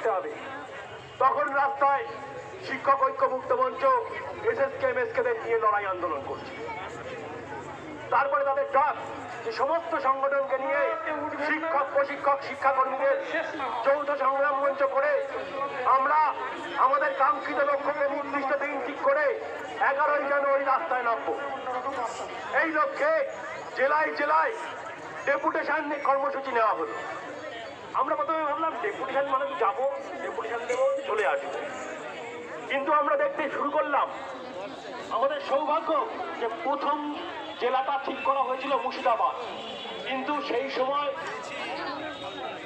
করতে হবে। তখন রাস্তায় শিক্ষক ঐক্য মুক্ত মঞ্চ, এসএসকে এমএসকেদের নিয়ে লড়াই আন্দোলন করছে। তারপরে তাদের ডাক, যে সমস্ত সংগঠনকে নিয়ে শিক্ষক, প্রশিক্ষক, শিক্ষাকর্মীদের যৌথ সংগ্রাম মঞ্চ করে আমরা আমাদের কাঙ্ক্ষিত লক্ষ্যকে নির্দিষ্ট দিন ঠিক করে এগারোই জানুয়ারি রাস্তায় নামবো। এই লক্ষ্যে জেলায় জেলায় ডেপুটেশন কর্মসূচি নেওয়া হলো। আমরা প্রথমে ভাবলাম ডেপুটেশন মানে যাব, ডেপুটেশন দেবো, চলে আসব। কিন্তু আমরা দেখতে শুরু করলাম, আমাদের সৌভাগ্য যে প্রথম জেলাটা ঠিক করা হয়েছিল মুর্শিদাবাদ। কিন্তু সেই সময়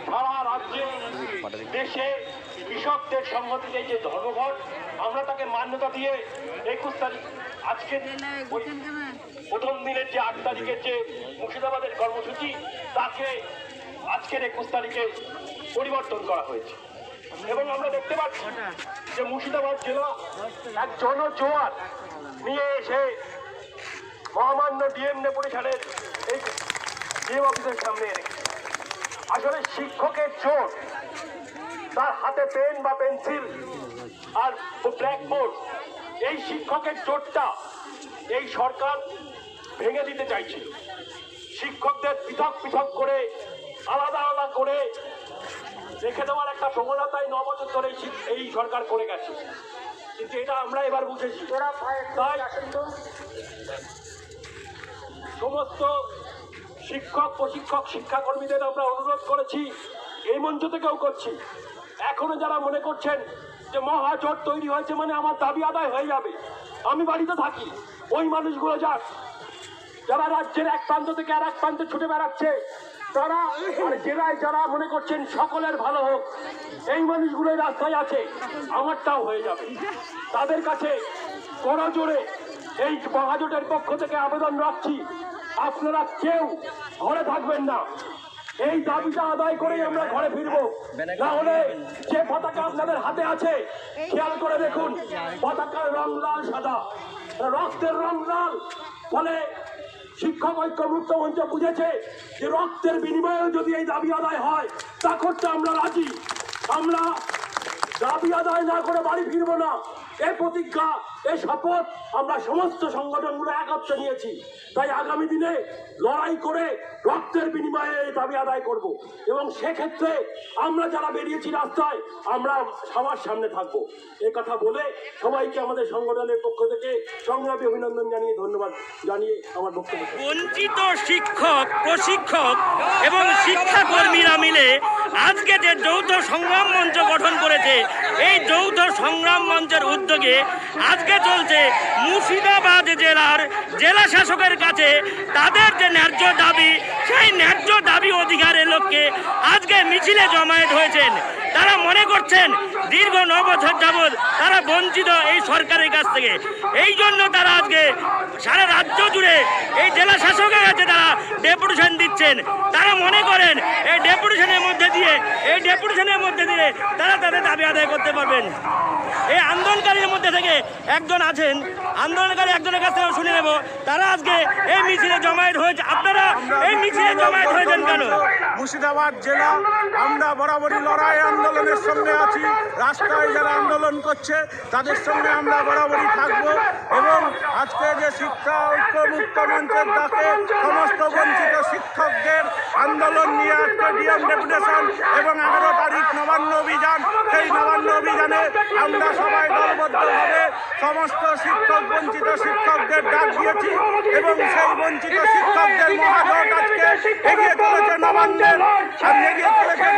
সারা রাজ্যে, দেশে কৃষকদের সংহতিতে যে ধর্মঘট, আমরা তাকে মান্যতা দিয়ে একুশ তারিখ, আজকে প্রথম দিনের যে আট তারিখের যে মুর্শিদাবাদের কর্মসূচি, তাকে আজকের একুশ তারিখে পরিবর্তন করা হয়েছে। এবং আমরা দেখতে পাচ্ছি যে মুর্শিদাবাদ জেলা এক জনজোয়ার নিয়ে এসে মহামান্য ডিএম ডেপুটেশনের এই ডিএম অফিসের সামনে আসলে শিক্ষকের চোট, তার হাতে পেন বা পেন্সিল আর ব্ল্যাকবোর্ড, এই শিক্ষকের চোটটা এই সরকার ভেঙে দিতে চাইছিল। শিক্ষকদের পৃথক পৃথক করে আলাদা আলাদা করে রেখে দেওয়ার একটা প্রবণতাই ন বছর ধরে এই এই সরকার করে গেছে। কিন্তু এটা আমরা এবার বুঝেছি। তাই সমস্ত শিক্ষক প্রশিক্ষক শিক্ষাকর্মীদের আমরা অনুরোধ করেছি এই মঞ্চ থেকেও করছি। এখনও যারা মনে করছেন যে মহাজোট তৈরি হয়েছে মানে আমার দাবি আদায় হয়ে যাবে আমি বাড়িতে থাকি ওই মানুষগুলো যাক। যারা রাজ্যের এক প্রান্ত থেকে আর এক প্রান্তে ছুটে বেড়াচ্ছে তারা আর জেলায় যারা মনে করছেন সকলের ভালো হোক, এই মানুষগুলো রাস্তায় আছে, আমারটাও হয়ে যাবে। তাদের কাছে করজোরে এই মহাজোটের পক্ষ থেকে আবেদন রাখছি, আপনারা কেউ ঘরে থাকবেন না। এই দাবিটা আদায় করেই আমরা ঘরে ফিরবো। না হলে যে পতাকা আপনাদের হাতে আছে, খেয়াল করে দেখুন, পতাকার রং লাল, সাদা। রক্তের রং লাল, ফলে শিক্ষক ঐক্য মুক্ত মঞ্চ বুঝেছে যে রক্তের বিনিময়ে যদি এই দাবি আদায় হয়, তা করতে আমরা রাজি। আমরা দাবি আদায় না করে বাড়ি ফিরবো না। এ প্রতিজ্ঞা এ শপথ আমরা সমস্ত সংগঠনগুলো একত্রে নিয়েছি। তাই আগামী দিনে লড়াই করে রক্তের বিনিময়ে এই দাবি আদায় করব। এবং সেক্ষেত্রে আমরা যারা বেরিয়েছি রাস্তায়, আমরা সবার সামনে থাকব। এই কথা বলে সবাইকে আমাদের সংগঠনের পক্ষ থেকে সংগ্রামী অভিনন্দন জানিয়ে, ধন্যবাদ জানিয়ে আমার বক্তব্য বঞ্চিত শিক্ষক, প্রশিক্ষক এবং শিক্ষাকর্মীরা মিলে আজকে যে যৌথ সংগ্রাম মঞ্চ গঠন করেছে, এই যৌথ সংগ্রাম মঞ্চের উদ্যোগে আজকে চলছে মুর্শিদাবাদ জেলার জেলা শাসকের কাছে তাদের যে ন্যায্য দাবি, সেই ন্যায্য দাবি অধিকারের লক্ষ্যে আজকে মিছিলে জমায়েত হয়েছেন। তারা মনে করছেন, দীর্ঘ ন বছর যাবৎ তারা বঞ্চিত এই সরকারের কাছ থেকে। এই জন্য তারা আজকে সারা রাজ্য জুড়ে এই জেলা শাসকের কাছে তারা ডেপুটেশন দিচ্ছেন। তারা মনে করেন, এই ডেপুটেশনের মধ্যে দিয়ে, এই ডেপুটেশনের মধ্যে দিয়ে তারা তাদের দাবি আদায় করতে পারবেন। এই আন্দোলনকারীর মধ্যে থেকে একজন আছেন আন্দোলনকারী একজনের কাছ থেকে শুনে নেব। তারা আজকে এই মিছিলে জমায়েত হয়েছে। আপনারা এই মিছিলে জমায়েত হয়েছেন কেন? মুর্শিদাবাদ জেলা, আমরা বরাবরই লড়াই আন্দোলনের সঙ্গে আছি। রাস্তায় যারা আন্দোলন করছে, তাদের সঙ্গে আমরা বরাবরই থাকব এবং আজকে যে শিক্ষা, ঐক্য মঞ্চের ডাকে সমস্ত বঞ্চিত শিক্ষকদের আন্দোলন নিয়ে আজকে ডিএম ডেপুটেশন এবং এগারো তারিখ নবান্ন অভিযান। সেই নবান্ন অভিযানে আমরা সবাই দলবদ্ধভাবে সমস্ত শিক্ষক বঞ্চিত শিক্ষকদের ডাক দিয়েছি এবং সেই বঞ্চিত শিক্ষকদের মহাজোট আজকে এগিয়ে চলেছে নবান্নের আর এগিয়ে চলেছে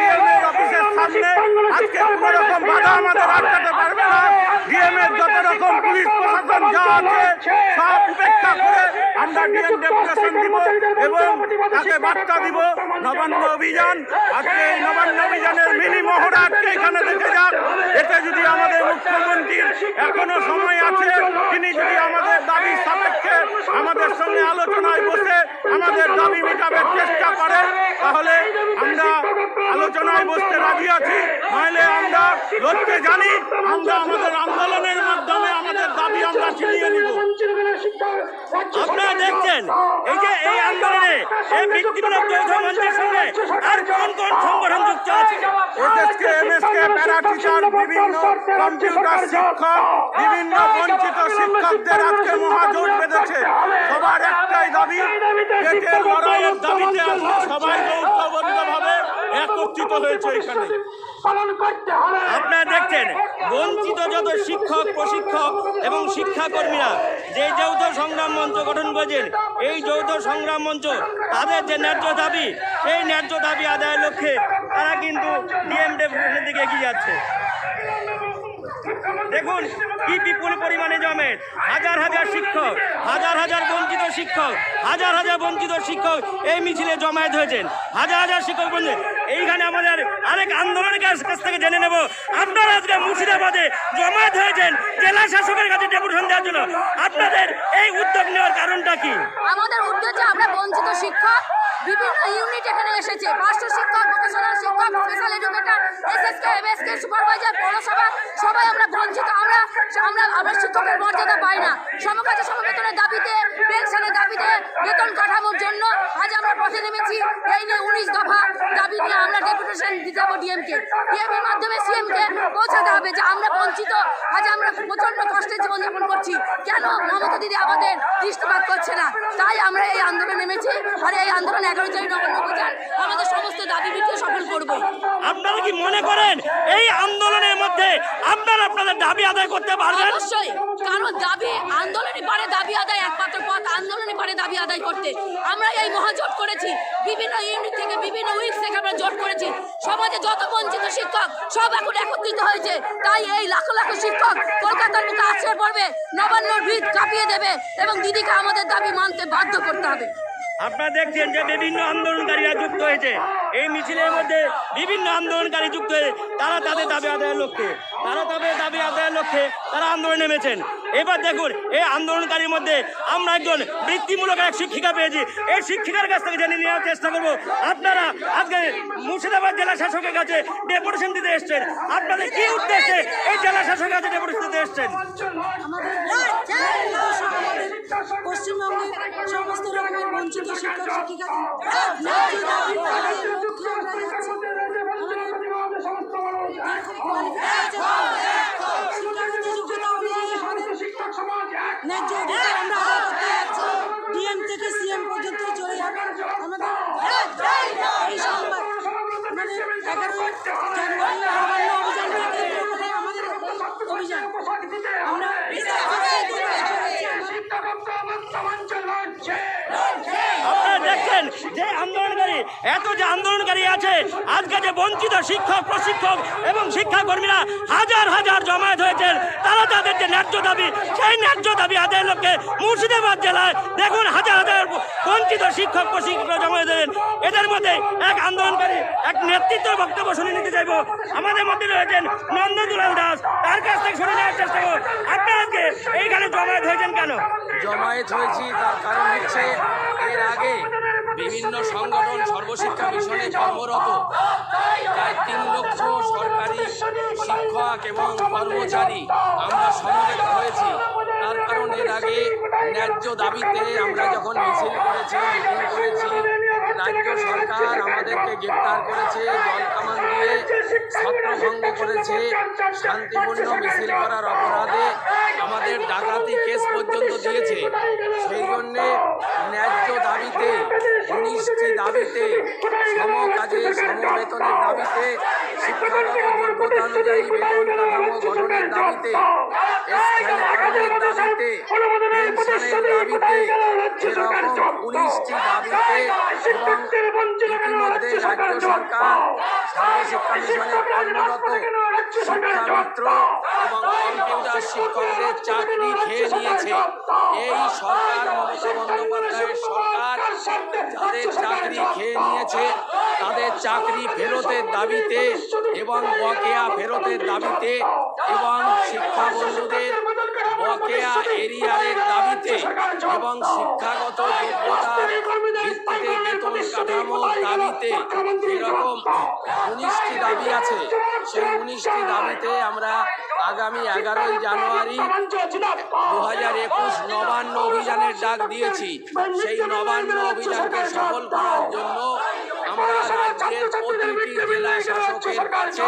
অফিসের সামনে। আজকে কোনো রকম বাধা আমাদের আটকাতে পারবে না। ডিএমএর যত রকম পুলিশ প্রশাসন যা আছে, সব উপেক্ষা করে আমরা ডিএম ডেপুটেশন দিব এবং তাকে বার্তা দিব। নবান্ন অভিযান, আজকে এই নবান্ন অভিযানের মিনি মহড়া আজকে এখানে দেখে যাক। এতে যদি আমাদের মুখ্যমন্ত্রীর এখনও সময় আছে, তিনি যদি আমাদের দাবির সাপেক্ষে আমাদের সঙ্গে আলোচনায় বসে আমাদের দাবি মেটাবের চেষ্টা করে। তাহলে আমরা আলোচনায় বসতে রাজি আছি। নইলে আমরা লড়তে জানি। আমরা আমাদের আন্দোলনের মাধ্যমে আমাদের দাবি আমরা ছিনিয়ে নিব। আপনারা দেখছেন, এই যে এই আন্দোলনে এই বৃত্তিমূলক যৌথ মঞ্চের সঙ্গে আর কোন কোন সংগঠন যুক্ত আছে? এসএসকে, এমএসকে প্যারা বিভিন্ন কম্পিউটার শিক্ষক, বিভিন্ন বঞ্চিত শিক্ষকদের আজকে মহাজোট বেঁধেছে সবার একটাই দাবি পেটের লড়াইয়ের দাবিতে আজকে সবাই ঐক্যবদ্ধভাবে একত্রিত হয়েছে এখানে। আপনারা দেখছেন বঞ্চিত যত শিক্ষক প্রশিক্ষক এবং শিক্ষাকর্মীরা যে যৌথ সংগ্রাম মঞ্চ গঠন করেছেন এই যৌথ সংগ্রাম মঞ্চ তাদের যে ন্যায্য দাবি সেই ন্যায্য দাবি আদায়ের লক্ষ্যে তারা কিন্তু ডিএমডে ভবনের দিকে এগিয়ে যাচ্ছে। দেখুন কি বিপুল পরিমাণে জমের হাজার হাজার শিক্ষক হাজার হাজার বঞ্চিত শিক্ষক হাজার হাজার বঞ্চিত শিক্ষক এই মিছিলে জমায়েত হয়েছেন। হাজার হাজার শিক্ষক বলছে এইখানে আমাদের আরেক আন্দোলনের কাছ থেকে জেনে নেব। আপনারা আজকে মুর্শিদাবাদে জমায়েত হয়েছেন, জেলা শাসকের কাছে ডেপুটেশন দেওয়ার জন্য। আপনাদের এই উদ্যোগ নেওয়ার কারণটা কি? আমাদের উদ্যোগ আমরা বঞ্চিত শিক্ষক বিভিন্ন ইউনিট এখানে এসেছে। পাঁচশো শিক্ষক ভোকেশনাল শিক্ষক special educator SSK MSK supervisor পৌরসভা, সবাই আমরা বঞ্চিত। আমরা আমরা আমরা শিক্ষকের মর্যাদা পাই না। সমকাজে সমবেতনের দাবিতে, পেনশনের দাবিতে বেতন কাঠামোর জন্য আজ আমরা পথে নেমেছি। এই নিয়ে উনিশ দফা দাবি নিয়ে আমরা ডেপুটেশন দিতে যাব ডিএমকে। ডিএমের মাধ্যমে সিএমকে পৌঁছাতে হবে যে আমরা বঞ্চিত। আজ আমরা প্রচণ্ড কষ্টের জীবনযাপন করছি। কেন মমতা দিদি আমাদের দৃষ্টিপাত করছে না? তাই আমরা এই আন্দোলনে নেমেছি। আর এই আন্দোলন আমাদের সমস্ত দাবি মিটিয়ে সফল করব। আপনারা কি মনে করেন এই আন্দোলনের মধ্যে আপনারা আপনাদের দাবি আদায় করতে পারবেন? অবশ্যই কারণ দাবি আন্দোলনই পারে দাবি আদায় একমাত্র পথ আন্দোলনই পারে দাবি আদায় করতে। আমরা এই মহাজোট করেছি বিভিন্ন ইউনিট থেকে বিভিন্ন উইক থেকে আমরা জোট করেছি। সমাজে যত বঞ্চিত শিক্ষক সব এখন একত্রিত হয়েছে। তাই এই লাখো লাখো শিক্ষক কলকাতার মুখে আশ্রয় পড়বে নবান্নর ভিত কাঁপিয়ে দেবে এবং দিদিকে আমাদের দাবি মানতে বাধ্য করতে হবে। আপনারা দেখছেন যে বিভিন্ন আন্দোলনকারীরা যুক্ত হয়েছে। এই মিছিলের মধ্যে বিভিন্ন আন্দোলনকারী যুক্ত হয়ে তারা তাদের দাবি আদায়ের লক্ষ্যে, তারা তাদের আদায়ের লক্ষ্যে তারা আন্দোলনে নেমেছেন এবার দেখুন এই আন্দোলনকারীর মধ্যে আমরা একজন বৃত্তিমূলক এক শিক্ষিকা পেয়েছি এই শিক্ষিকার কাছ থেকে জেনে নেওয়ার চেষ্টা করব আপনারা আজকে মুর্শিদাবাদ জেলা শাসকের কাছে ডেপুটেশন দিতে এসছেন আপনাদের কি উদ্দেশ্যে এই জেলা শাসকের কাছে ডেপুটেশন দিতে এসছেন পশ্চিমবঙ্গের সমস্ত রকমের বঞ্চিত শিক্ষক শিক্ষিকা আদায়ের লক্ষ্যে আমরা যাচ্ছি শিক্ষাগত যোগ্যতা অনুযায়ী আমাদের ন্যায্য অধিকার আমরা আদায় করতে যাচ্ছি ডিএম থেকে সিএম পর্যন্ত চলে যাবে আমাদের এই সংবাদ আমাদের এগারোই জানুয়ারি নবান্ন অভিযানকে কেন্দ্র করে আমাদের এই অভিযান আমরা আপনারা দেখছেন যে আন্দোলনকারী এত যে আন্দোলনকারী আছে, আজকে যে বঞ্চিত শিক্ষক, প্রশিক্ষক এবং শিক্ষাকর্মীরা হাজার হাজার জমায়েত হয়েছেন, তারা তাদের যে ন্যায্য দাবি, সেই ন্যায্য দাবি আদায়ের লক্ষ্যে মুর্শিদাবাদ জেলায় দেখুন হাজার হাজার বঞ্চিত শিক্ষক, প্রশিক্ষক জমায়েত হয়েছেন। এদের মধ্যে এক আন্দোলনকারী, এক নেতৃত্ব বক্তব্য শুনে নিতে চাইব। আমাদের মধ্যে রয়েছেন নন্দদুলাল দাস, তার কাছ থেকে শুনে নেওয়ার চেষ্টা করব আপনারা আজকে এইখানে জমায়েত হয়েছেন কেন? জমায়েত হয়েছি তার কারণ হচ্ছে এর আগে বিভিন্ন সংগঠন সর্বশিক্ষা মিশনে কর্মরত। প্রায় তিন লক্ষ সরকারি শিক্ষক এবং কর্মচারী আমরা সমবেত হয়েছি। তার কারণ এর আগে ন্যায্য দাবিতে আমরা যখন মিছিল করেছি, মিটিং করেছি, রাজ্য সরকার আমাদেরকে গ্রেপ্তার করেছে, জল কামান দিয়ে ছত্রভঙ্গ করেছে, শান্তিপূর্ণ মিছিল করার অপরাধে আমাদের ডাকাতি কেস পর্যন্ত দিয়েছে। সেই জন্যে ন্যায্য দাবিতে উনিশটি দাবিতে, সম কাজে, সম বেতনের দাবিতে, শিক্ষাগত যোগ্যতা অনুযায়ী বেতন কাঠামো গঠনের দাবিতে দাবিতে পেনশনের দাবিতে এরকম উনিশটি দাবিতে এবং ইতিমধ্যে রাজ্য সরকার সর্বশিক্ষা মিশনে কর্মরত শিক্ষামিত্র এবং কম্পিউটার শিক্ষকদের চাকরি খেয়ে নিয়েছে। এই সরকার মমতা বন্দ্যোপাধ্যায়ের সরকার যাদের চাকরি খেয়ে নিয়েছে তাদের চাকরি ফেরতের দাবিতে এবং বকেয়া ফেরতের দাবিতে এবং শিক্ষা বন্ধুদের বকেয়া এরিয়ারের দাবিতে এবং শিক্ষাগত যোগ্যতার ভিত্তিতে বেতন কাঠামোর দাবিতে এরকম উনিশটি দাবি আছে সেই উনিশটি দাবিতে আমরা আগামী এগারোই জানুয়ারি দু হাজার একুশ নবান্ন অভিযানের ডাক দিয়েছি। সেই নবান্ন অভিযানকে সফল করার জন্য রাজ্যের প্রতিটি জেলা শাসকের কাছে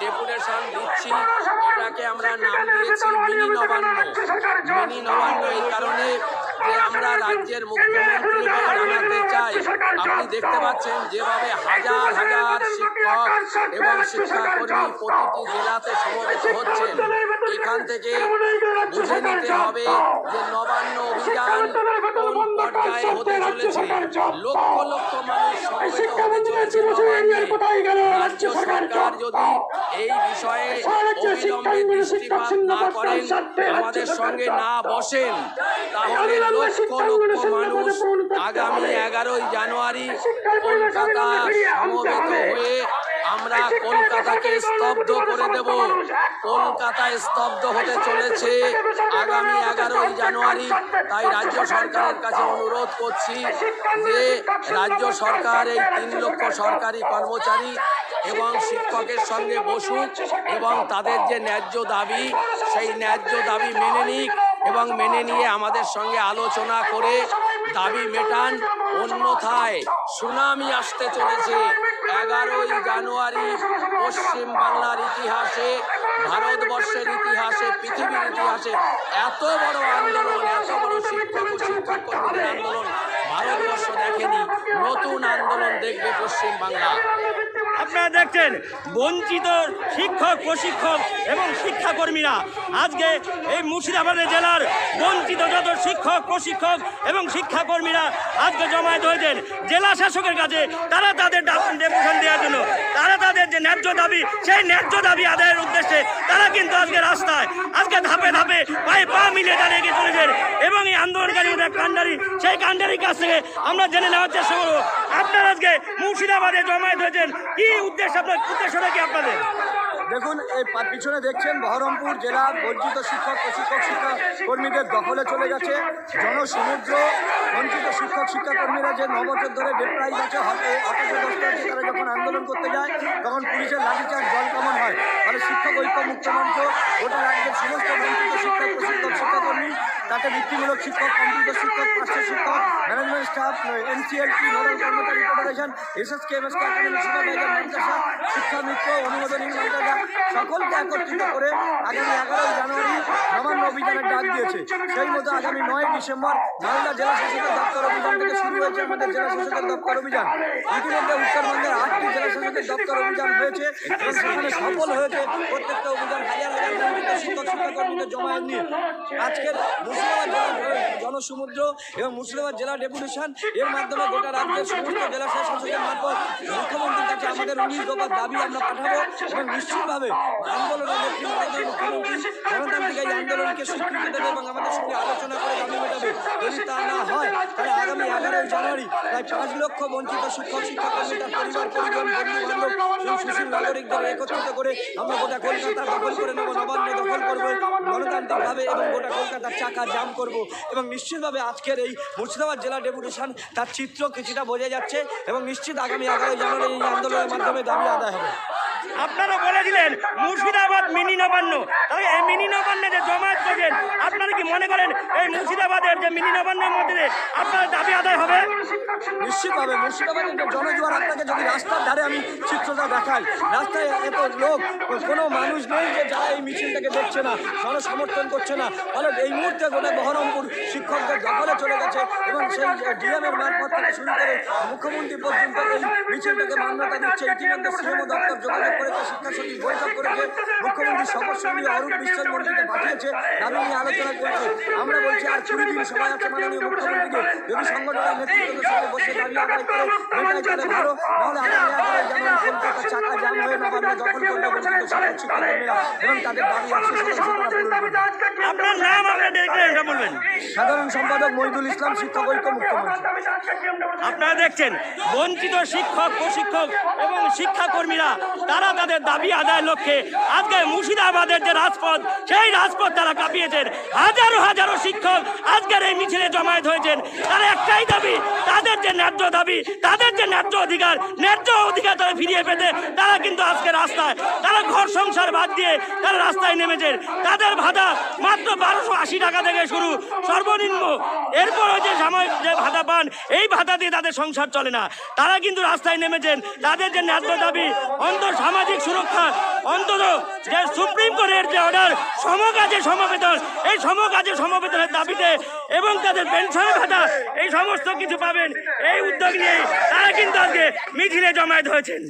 ডেপুটেশন দিচ্ছি এটাকে আমরা নাম দিয়েছি মিনি নবান্ন। মিনি নবান্ন এই কারণে যে আমরা রাজ্যের মুখ্যমন্ত্রীকে জানাতে চাই আপনি দেখতে পাচ্ছেন যেভাবে হাজার হাজার শিক্ষক এবং শিক্ষাকর্মী প্রতিটি জেলাতে সমবেত হচ্ছেন। এখান থেকে বুঝে নিতে হবে যে নবান্ন অভিযান পর্যায়ে হতে চলেছে? লক্ষ লক্ষ মানুষ রাজ্য সরকার যদি এই বিষয়ে অবিলম্বে দৃষ্টিপাত না করেন আমাদের সঙ্গে না বসেন তাহলে লক্ষ লক্ষ মানুষ আগামী এগারোই জানুয়ারি কলকাতা সমবেত হয়ে আমরা কলকাতাকে স্তব্ধ করে দেব। কলকাতায় স্তব্ধ হতে চলেছে আগামী এগারোই জানুয়ারি। তাই রাজ্য সরকারের কাছে অনুরোধ করছি যে রাজ্য সরকার, এই তিন লক্ষ সরকারি কর্মচারী এবং শিক্ষকের সঙ্গে বসুক এবং তাদের যে ন্যায্য দাবি, সেই ন্যায্য দাবি মেনে নিক এবং মেনে নিয়ে আমাদের সঙ্গে আলোচনা করে দাবি মেটান। অন্যথায় সুনামি আসতে চলেছে। এগারোই জানুয়ারি পশ্চিম বাংলার ইতিহাসে, ভারতবর্ষের ইতিহাসে, পৃথিবীর ইতিহাসে এত বড় আন্দোলন, এত বড় শিক্ষক ও শিক্ষক কর্মীদের আন্দোলন ভারতবর্ষ দেখেনি। নতুন আন্দোলন দেখবে পশ্চিম বাংলা। আপনারা দেখছেন, বঞ্চিত শিক্ষক, প্রশিক্ষক এবং শিক্ষাকর্মীরা আজকে এই মুর্শিদাবাদ জেলার বঞ্চিত যত শিক্ষক, প্রশিক্ষক এবং শিক্ষাকর্মীরা আজকে জমায়েত হয়েছেন। জেলা শাসকের কাছে তারা তাদের ডেপুটেশন দেওয়ার জন্য, তারা তাদের যে ন্যায্য দাবি, সেই ন্যায্য দাবি আদায়ের উদ্দেশ্যে তারা কিন্তু আজকে রাস্তায়, আজকে ধাপে ধাপে পায়ে পা মিলিয়ে দাঁড়িয়ে গিয়ে চলেছেন। এবং এই আন্দোলনকারী ওদের কান্ডারি সেই কান্ডারির কাছ থেকে আমরা জেনে নেওয়ার চেষ্টা করব। আপনারা আজকে মুর্শিদাবাদে জমায়েত হয়েছেন। কি উদ্দেশ্য আপনার, উদ্দেশ্যটা কি আপনাদের? দেখুন, এই পিছনে দেখছেন বহরমপুর জেলার বঞ্চিত শিক্ষক, প্রশিক্ষক শিক্ষা কর্মীদের দখলে চলে গেছে। জনসমুদ্র, বঞ্চিত শিক্ষক, শিক্ষাকর্মীরা যে ন বছর ধরে ডেপ্রাইজ আছে হতে হতাশা বসতে আছে, তারা যখন আন্দোলন করতে যায়, তখন পুলিশের লাঠিচার্জ জল কেমন হয়। ফলে শিক্ষক, ঐক্য মুক্তমঞ্চ গোটা রাজ্যের সমস্ত বঞ্চিত শিক্ষক, প্রশিক্ষক, শিক্ষাকর্মী, তাতে বৃত্তিমূলক শিক্ষক, কম্পিউটার শিক্ষক, পার্শ্ব শিক্ষক, ম্যানেজমেন্ট স্টাফ, এনসিএলটি, নোডাল কর্মচারী ফেডারেশন এসএসকে শিক্ষা মিত্র, অনুমোদনী মাদ্রাসা সকলকে একত্রিত করে আগামী এগারোই জানুয়ারি নবান্ন অভিযানের ডাক দিয়েছে। সেই মতো আগামী নয় ডিসেম্বর মালদা জেলা শাসকের দপ্তর অভিযান থেকে শুরু হয়েছে আমাদের জেলা শাসকের দপ্তর অভিযান। ইতিমধ্যে উত্তরবঙ্গের আটটি জেলা শাসকের দপ্তর অভিযান হয়েছে এবং সেখানে সফল হয়েছে প্রত্যেকটা অভিযান। হাজার হাজার শিক্ষক শিক্ষাকর্মীদের জমায়েত নিয়ে। আজকের মুর্শিদাবাদ জেলা জনসমুদ্র এবং মুর্শিদাবাদ জেলা ডেপুটেশন এর মাধ্যমে গোটা রাজ্যের সমস্ত জেলা শাসকের মারফত মুখ্যমন্ত্রীর কাছে আমাদের উনিশ দফার দাবি আমরা পাঠাবো এবং নিশ্চিতভাবে আন্দোলনের নেতৃত্বে মুখ্যমন্ত্রী গণতান্ত্রিক এই আন্দোলনকে স্বীকৃতি দেবে এবং আমাদের সঙ্গে আলোচনা করে দাবি মেটাবে। যদি তা না হয়, তাহলে আগামী এগারোই জানুয়ারি, প্রায় পাঁচ বঞ্চিত শিক্ষক শিক্ষাকর্মী তার পরিবার পরিজন বন্ধু বান্ধব সেই সুশীল নাগরিকদের একত্রিত করে আমরা গোটা কলকাতা দখল করে নেব নবান্ন দখল করব গণতান্ত্রিকভাবে এবং গোটা কলকাতার চাকা জাম করব। এবং নিশ্চিতভাবে আজকের এই মুর্শিদাবাদ জেলা ডেপুটেশন তার চিত্র কিছুটা বোঝা যাচ্ছে এবং নিশ্চিত আগামী এগারোই জানুয়ারি এই আন্দোলনের মাধ্যমে দাবি আদায় হবে। আপনারা বলেছিলেন মুর্শিদাবাদ মিনি নবান্ন। তাহলে এই মিনি নবান্নে যে জমায়েত করছেন আপনারা কি মনে করেন এই মুর্শিদাবাদের যে মিনি নবান্নের মধ্যে আপনার দাবি আদায় হবে? নিশ্চিতভাবে মুর্শিদাবাদের যে জনজোয়ার, আপনাকে যদি রাস্তার ধারে আমি চিত্রটা দেখাই, রাস্তায় এত লোক, কোনো মানুষ নেই যে যারা এই মিছিলটাকে দেখছে না, জনসমর্থন সমর্থন করছে না। ফলে এই মুহূর্তে গোটা বহরমপুর শিক্ষকদের দখলে চলে গেছে এবং সেই ডিএমের মারফত থেকে শুরু করে মুখ্যমন্ত্রী পর্যন্ত এই মিছিলটাকে মান্যতা দিচ্ছে। ইতিমধ্যে সিএমও দপ্তর যোগাযোগ করেছে, শিক্ষা সচিব বৈঠক করেছে, মুখ্যমন্ত্রী শপথ সঙ্গী অরূপ বিশ্বাস মন্ত্রীকে পাঠিয়েছে দাবি নিয়ে আলোচনা করেছে। আমরা বলছি আর কুড়ি দিন সময় আছে মাননীয় মুখ্যমন্ত্রীকে। যদি সংগঠনের নেতৃত্বের সঙ্গে বসে দাবি আদায় করে মেটাই তাহলে ভালো নাহলে আগামী এগারোই জানুয়ারি চাকা জাম হয়ে নবান্ন দখল করবে বঞ্চিত শিক্ষক শিক্ষাকর্মীরা এবং তাদের দাবি তারা আপনার নাম বলবেন। সাধারণ সম্পাদক মহিদুল ইসলাম শিক্ষক ঐক্য মুখ্যমন্ত্রী আপনারা দেখছেন বঞ্চিত শিক্ষক প্রশিক্ষক এবং শিক্ষাকর্মীরা তারা তাদের দাবি আদায়ের লক্ষ্যে আজকে মুর্শিদাবাদের যে রাজপথ সেই রাজপথ তারা কাঁপিয়েছেন। হাজারো হাজারো শিক্ষক আজকের এই মিছিলে জমায়েত হয়েছেন। তারা একটাই দাবি তাদের যে ন্যায্য দাবি তাদের যে ন্যায্য অধিকার ন্যায্য অধিকার তারা ফিরিয়ে পেতে, তারা কিন্তু আজকে রাস্তায়, তারা ঘর সংসার বাদ দিয়ে তারা রাস্তায় নেমে এসেছেন তাদের ভাতা মাত্র বারোশো আশি টাকা থেকে শুরু, সর্বনিম্ন। এরপরও যে সাময়িক যে ভাতা পান, এই ভাতা দিয়ে তাদের সংসার চলে না। তারা কিন্তু রাস্তায় নেমেছেন। তাদের যে ন্যায্য দাবি, অন্তর সামাজিক সুরক্ষা অন্তত যে সুপ্রিম কোর্টের যে অর্ডার সমকাজে সমবেতন, এই সমকাজে সমবেতনের দাবিতে এবং তাদের পেনশন ভাতা, এই সমস্ত কিছু পাবেন, এই উদ্যোগ নিয়ে তারা কিন্তু আজকে মিছিলে জমায়েত হয়েছেন।